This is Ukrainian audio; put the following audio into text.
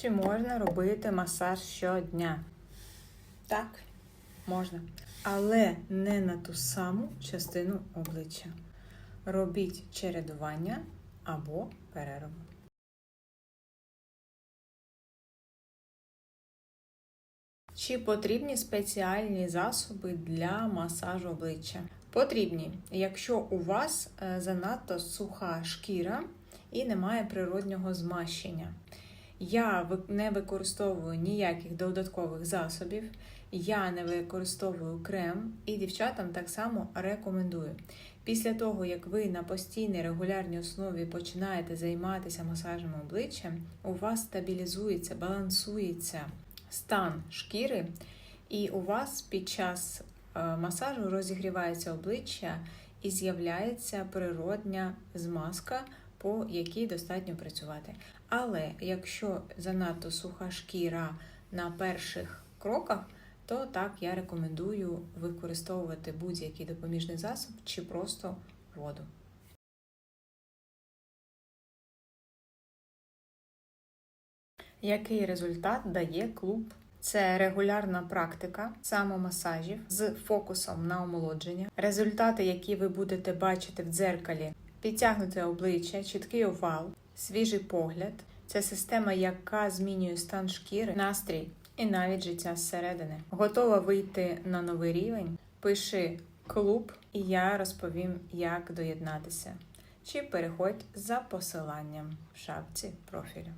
Чи можна робити масаж щодня? Так, можна. Але не на ту саму частину обличчя. Робіть чередування або перерву. Чи потрібні спеціальні засоби для масажу обличчя? Потрібні, якщо у вас е, занадто суха шкіра і немає природнього змащення. Я не використовую ніяких додаткових засобів, я не використовую крем і дівчатам так само рекомендую. Після того, як ви на постійній регулярній основі починаєте займатися масажем обличчя, у вас стабілізується, балансується стан шкіри, і у вас під час е, масажу розігрівається обличчя і з'являється природня змазка, по якій достатньо працювати. Але якщо занадто суха шкіра на перших кроках, то так я рекомендую використовувати будь-який допоміжний засіб чи просто воду. Який результат дає клуб? Це регулярна практика самомасажів з фокусом на омолодження. Результати, які ви будете бачити в дзеркалі, підтягнуте обличчя, чіткий овал, свіжий погляд. Це система, яка змінює стан шкіри, настрій і навіть життя зсередини. Готова вийти на новий рівень? Пиши клуб, і я розповім, як доєднатися. Чи переходь за посиланням в шапці профілю.